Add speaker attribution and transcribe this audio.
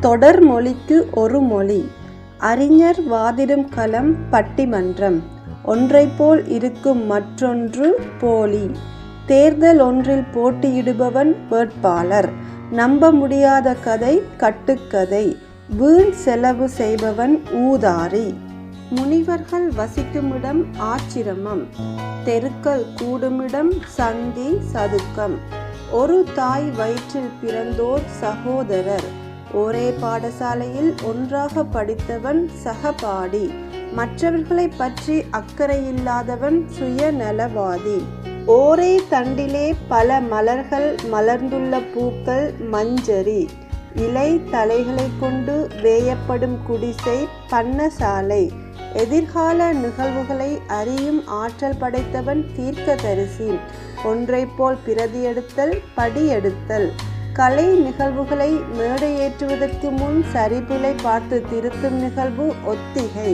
Speaker 1: தொடர் மொழிக்கு ஒரு மொழி. அறிஞர் வாதிடும் களம் பட்டிமன்றம். ஒன்றைப்போல் இருக்கும் மற்றொன்று போலி. தேர்தல் ஒன்றில் போட்டியிடுபவன் வேட்பாளர். நம்ப முடியாத கதை கட்டுக்கதை. வீண் செலவு செய்பவன் ஊதாரி. முனிவர்கள் வசிக்குமிடம் ஆச்சிரமம். தெருக்கள் கூடுமிடம் சந்தி சதுக்கம். ஒரு தாய் வயிற்றில் பிறந்தோர் சகோதரர். ஒரே பாடசாலையில் ஒன்றாக படித்தவன் சகபாடி மற்றவர்களை பற்றி அக்கறையில்லாதவன் சுயநலவாதி. ஓரே தண்டிலே பல மலர்கள் மலர்ந்துள்ள பூக்கள் மஞ்சரி இலை தலைகளை கொண்டு வேயப்படும் குடிசை பண்ணசாலை எதிர்கால நிகழ்வுகளை அறியும் ஆற்றல் படைத்தவன் தீர்க்கதரிசி ஒன்றைப்போல் பிரதியெடுத்தல் படியெடுத்தல். கலை நிகழ்வுகளை மேடையேற்றுவதற்கு முன் சரிபிழை பார்த்து திருத்தும் நிகழ்வு ஒத்திகை.